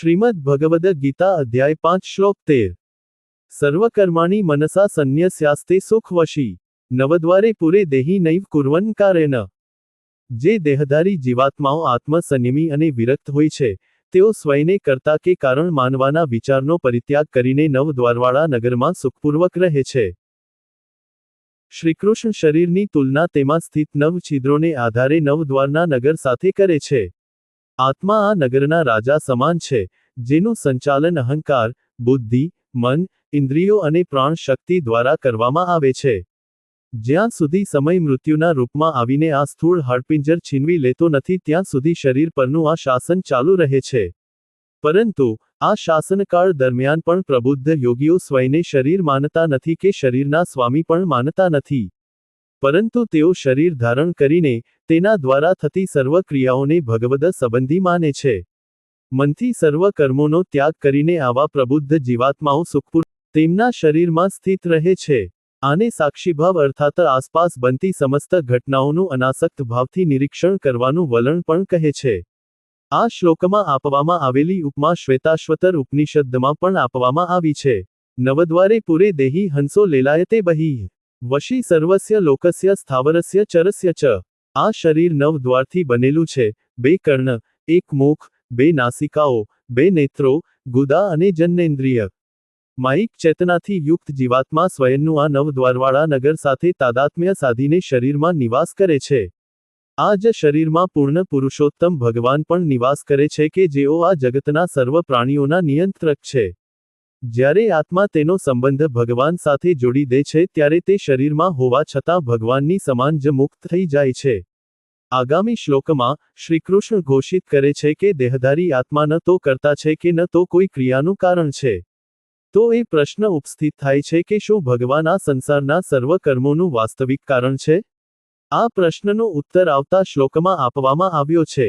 શ્રીમદ ભગવદ ગીતા અધ્યાય પાંચ શ્લોક તેર. સર્વકર્માણી મનસા સંન્યસ્યાસ્તે સુખવશી. નવદ્વારે પુરે દેહી નૈવ કુર્વન કારેન જે દેહધારી જીવાત્માઓ આત્મસંયમી અને વિરક્ત હોય છે, તેઓ સ્વયને કરતા કે કારણ માનવાના વિચારનો પરિત્યાગ કરીને નવદ્વારવાળા નગરમાં સુખપૂર્વક રહે છે. શ્રીકૃષ્ણ શરીરની તુલના તેમાં સ્થિત નવ છિદ્રોને આધારે નવદ્વારના નગર સાથે કરે છે. આત્મા આ નગરના રાજા સમાન છે, જેનું સંચાલન અહંકાર, બુદ્ધિ, મન, ઇન્દ્રિયો અને પ્રાણ શક્તિ દ્વારા કરવામાં આવે છે. જ્યાં સુધી સમય મૃત્યુના રૂપમાં આવીને આ સ્થૂળ હડપિંજર છીનવી લેતો નથી, ત્યાં સુધી શરીર પરનું આ શાસન ચાલુ રહે છે. પરંતુ, આ શાસનકાળ દરમિયાન પણ પ્રબુદ્ધ યોગીઓ સ્વયને શરીર માનતા નથી કે શરીરના સ્વામી પણ માનતા નથી. પરંતુ તેઓ શરીર ધારણ કરીને તેના દ્વારા થતી સર્વ ક્રિયાઓને ભગવદ સંબંધી માને છે. મનથી સર્વ કર્મોનો ત્યાગ કરીને આવા પ્રબુદ્ધ જીવાત્માઓ સુખપૂર તેમના શરીરમાં સ્થિત રહે છે. આને સાક્ષીભાવ અર્થાત આસપાસ બનતી સમસ્ત ઘટનાઓનું અનાસક્ત ભાવથી નિરીક્ષણ કરવાનું વલણ પણ કહે છે. આ શ્લોકમાં આપવામાં આવેલી ઉપમા શ્વેતાશ્વતર ઉપનિષદમાં પણ આપવામાં આવી છે. નવદ્વારે પુરે દેહી હંસો લેલાયતે બહી. વશી સર્વસ્ય લોકસ્ય સ્થાવરસ્ય ચરસ્ય ચ. આ શરીર નવ દ્વારથી બનેલું છે. બે કર્ણ, એક મુખ, બે નાસિકાઓ, બે નેત્રો, ગુદા અને જન્નેન્દ્રિય માઇક ચેતનાથી યુક્ત જીવાત્મા સ્વયંનું આ નવદ્વારવાળા નગર સાથે તાદાત્મ્ય સાધીને શરીરમાં નિવાસ કરે છે. આ જ શરીરમાં પૂર્ણ પુરુષોત્તમ ભગવાન પણ નિવાસ કરે છે કે જેઓ આ જગતના સર્વ પ્રાણીઓના નિયંત્રક છે. જ્યારે આત્મા તેનો સંબંધ ભગવાન સાથે જોડી દે છે ત્યારે તે શરીરમાં હોવા છતાં ભગવાનની સમાન જ મુક્ત થઈ જાય છે. આગામી શ્લોકમાં શ્રીકૃષ્ણ ઘોષિત કરે છે કે દેહધારી આત્મા ન તો કરતા છે કે ન તો કોઈ ક્રિયાનું કારણ છે. તો એ પ્રશ્ન ઉપસ્થિત થાય છે કે શું ભગવાન આ સંસારના સર્વ કર્મોનું વાસ્તવિક કારણ છે? આ પ્રશ્નનો ઉત્તર આવતા શ્લોકમાં આપવામાં આવ્યો છે.